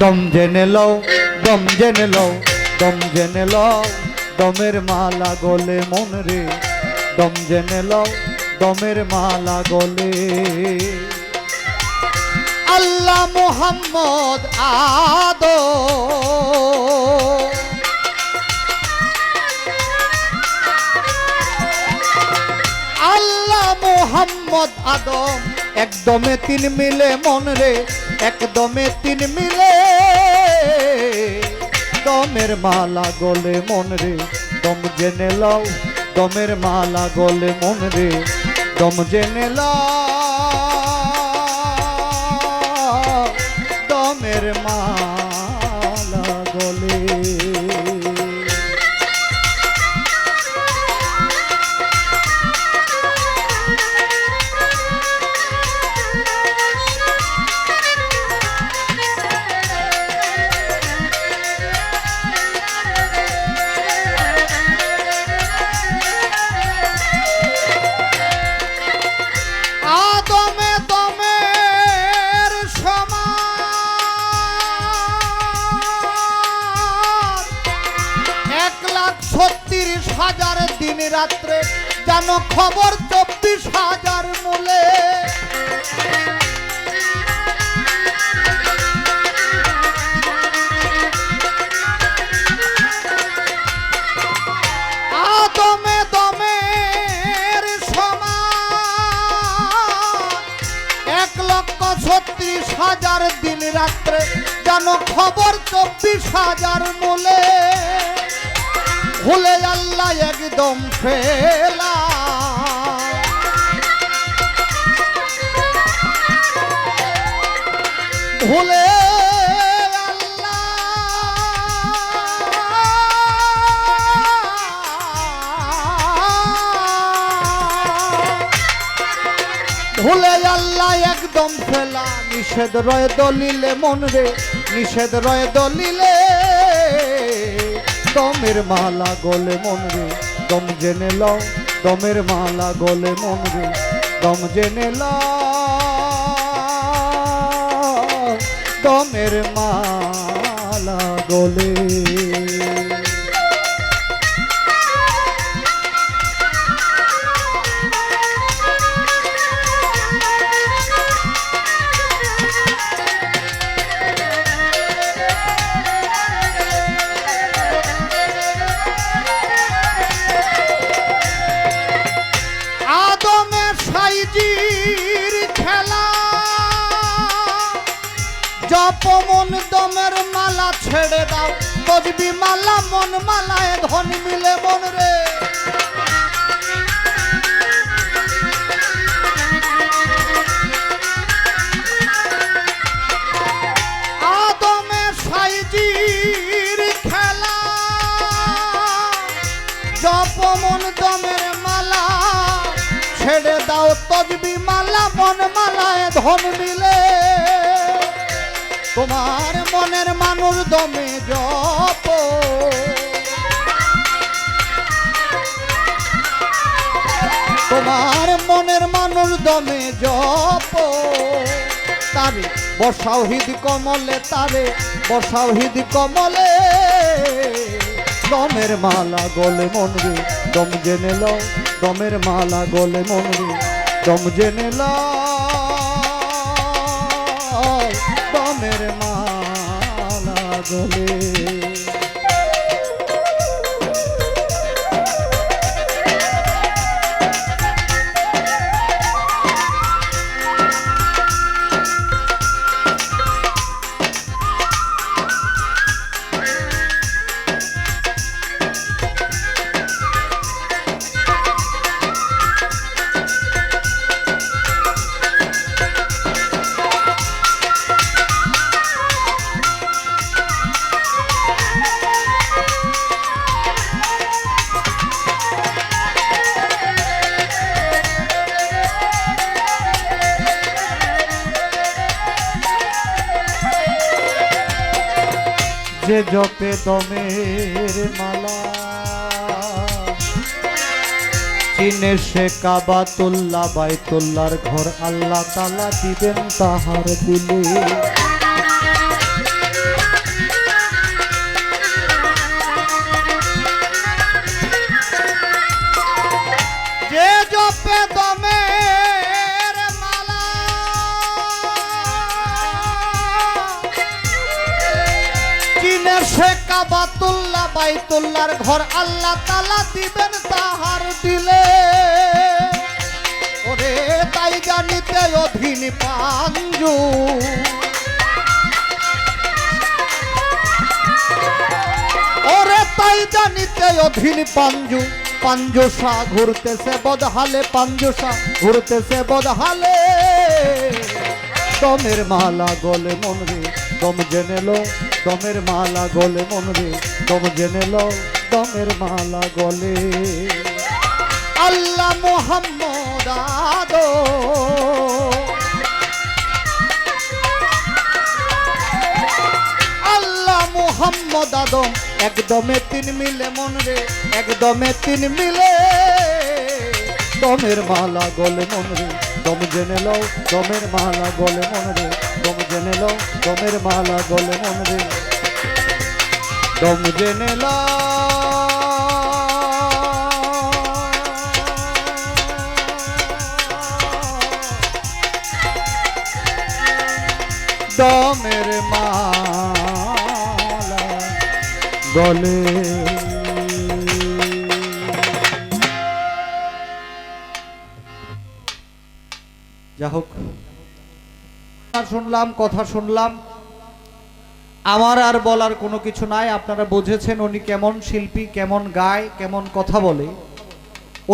দম জেনে লও, দম জেনে লও, দম জেনে লও, দমের মালা গলে মন রে। দম জেনে লও, দমের মালা গলে। আল্লাহ মোহাম্মদ আদো আল্লাহ মোহাম্মদ আদম। একদমে তিন মিলে মন রে, একদমে তিন মিলে। দমের মালা গলে মন রে, দম জেনে লও, দমের মালা গলে মন রে, দম জেনে লও। রাত্রে যেন খবর চব্বিশ হাজার মূলে। ছত্রিশ হাজার দিন রাত্রে যেন খবর চব্বিশ হাজার মূলে। ভুলে আল্লাহ একদম ফেলা। ভুলে ভুলে আল্লাহ একদম ফেলা। নিষেধ রয়ে দলিলে মন রে। নিষেধ রয়ে দলিলে দমের মালা গলে মন রে। দম জেনে লও, দমের মালা গলে মন রে। দম জেনে লও, দমের মালা গলে। সাইজির খেলা। জপ মন দমের মালা ছেড়ে দাও, বজবি মালা, মন মালায় ধন মিলে মন রে। মালা, মন মালায় ধন মিলে। তোমার মনের মানুষ দমে জপ। তোমার মনের মানুষ দমে জপ। তারে বসাও হৃদ কমলে, তারে বসাও হৃদ কমলে। দমের মালা গলে মন দম জেনে লও, দমের মালা গলে মন দম জেনে লও দমের মালা গলে। যে জপে দমের মালা, চিনে সে কাবা তোল্লা বাই তোল্লার ঘর আল্লাহ তালা দিবেন তাহার দিলে। বাইতুল্লাহর ঘর আল্লাহ তালা দিবেন তাহার দিলে। ওরে তাই জানিতে অধীন পাঞ্জু। ওরে তাই জানিতে অধীন পাঞ্জু। পাঞ্জুসা ঘুরতেছে বদহালে পাঞ্জুসা ঘুরতেছে বদহালে। দমের মালা গলে মন রে, দম জেনে লো। দমের মালা গলে মন রে, দম জেনে লো দমের মালা গলে। আল্লাহ মোহাম্মদ আদো আল্লাহ মোহাম্মদ আদম একদমে তিন মিলে মন রে একদমে তিন মিলে। দমের মালা গলে মন রে দম জেনে লও, দমের মালা গলে মন রে। দম জেনে লও, দমের মালা গলে মন রে। দম জেনে দমের মালা গলে যা হোক। শুনলাম, কথা শুনলাম। আমার আর বলার কোনো কিছু নাই। আপনারা বুঝেছেন উনি কেমন শিল্পী, কেমন গায়, কেমন কথা বলে।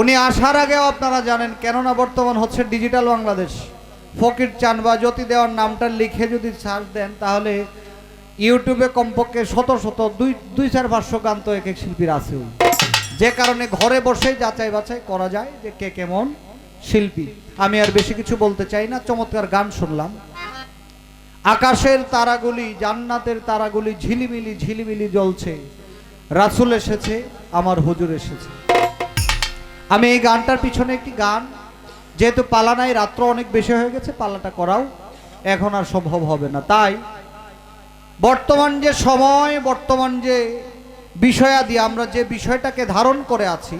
উনি আসার আগেও আপনারা জানেন, কেননা বর্তমান হচ্ছে ডিজিটাল বাংলাদেশ। ফকির চান বা জ্যোতি দেওয়ার নামটা লিখে যদি সার্চ দেন, তাহলে ইউটিউবে কমপক্ষে শত শত, দুই দুই, চার, পাঁচশো গান তো এক এক শিল্পীর আছে। যে কারণে ঘরে বসেই যাচাই বাছাই করা যায় যে কে কেমন। শিল্পী। আমি আর বেশি কিছু বলতে চাই না, চমৎকার গান শুনলাম। আকাশের তারাগুলি, জান্নাতের তারাগুলি, ঝিলিমিলি ঝিলিমিলি জ্বলছে। রাসুল এসেছে, আমার হুজুর এসেছে। আমি এই গানটার পিছনে একটি গান, যেহেতু পালা নাই, রাত্র অনেক বেশি হয়ে গেছে, পালাটা করাও এখন আর সম্ভব হবে না। তাই বর্তমান যে সময়, বর্তমান যে বিষয়াদি, আমরা যে বিষয়টাকে ধারণ করে আছি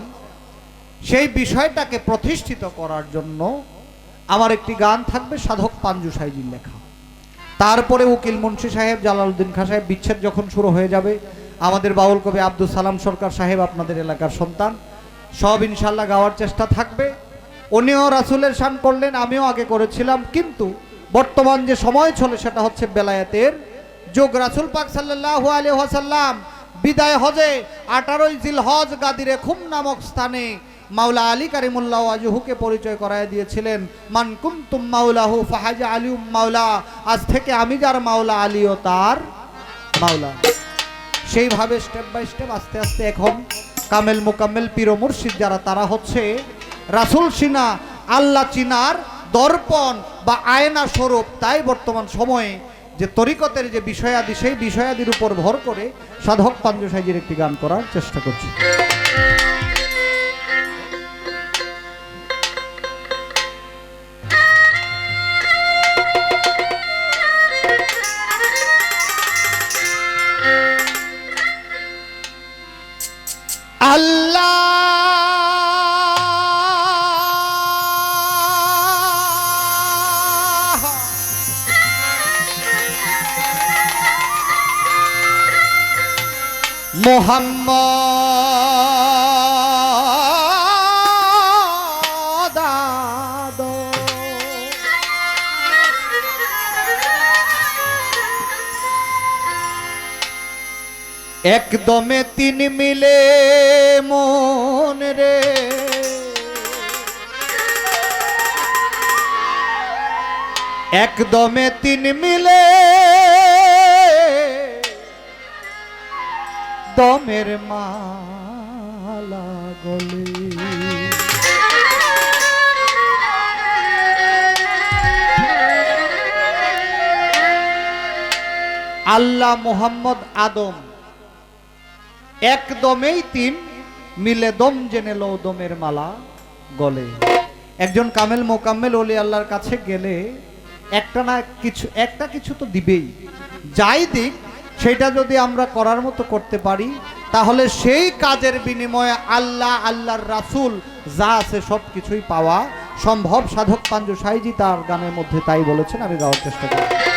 সেই বিষয়টাকে প্রতিষ্ঠিত করার জন্য আমার একটি গান থাকবে সাধক পাঞ্জু সাইজির লেখা। তারপরে উকিল মুন্সি সাহেব, জালালউদ্দিন খাঁ সাহেব, বিচ্ছেদ যখন শুরু হয়ে যাবে, আমাদের বাউল কবি আব্দুল সালাম সরকার সাহেব আপনাদের এলাকার সন্তান। সব ইনশাল্লাহ গাওয়ার চেষ্টা থাকবে। উনিও রাসুলের শান করলেন, আমিও আগে করেছিলাম, কিন্তু বর্তমান যে সময় চলে সেটা হচ্ছে বেলায়েতের যোগ। রাসুল পাক সাল্লাহ আলী ওয়াসাল্লাম বিদায় হজে আঠারোই জিল হজ গাদিরে খুম নামক স্থানে মাওলা আলী কারিমুল্লাহ আজহুকে পরিচয় করায় দিয়েছিলেন, মান কুমতুম মাওলাহু ফাহাজা আলী মাওলা আজ থেকে আমি যার মাওলা আলীও তার মাওলা। সেইভাবে স্টেপ বাই স্টেপ আস্তে আস্তে এখন কামেল মোকাম্মেল পীর মুর্শিদ যারা, তারা হচ্ছে রাসুল সিনা, আল্লাহ চিনার দর্পণ বা আয়না স্বরূপ। তাই বর্তমান সময়ে যে তরিকতের যে বিষয়াদি, সেই বিষয়াদির উপর ভর করে সাধক পাঞ্জু সাইজের একটি গান করার চেষ্টা করছি। মোহাম্মদ। একদমে তিন মিলে মন রে একদমে তিন মিলে দমের মালা গলে। আল্লাহ মোহাম্মদ আদম একদমেই তিন মিলে দম জেনে লো দমের মালা গলে। একজন কামেল মোকাম্মেল ওলি আল্লাহর কাছে গেলে একটা না কিছু একটা কিছু তো দিবেই। যাই দিক সেটা যদি আমরা করার মতো করতে পারি, তাহলে সেই কাজের বিনিময়ে আল্লাহ, আল্লাহর রাসুল যা আছে সব কিছুই পাওয়া সম্ভব। সাধক পাঞ্জু সাইজি তার গানের মধ্যে তাই বলেছেন, আমি গাওয়ার চেষ্টা করি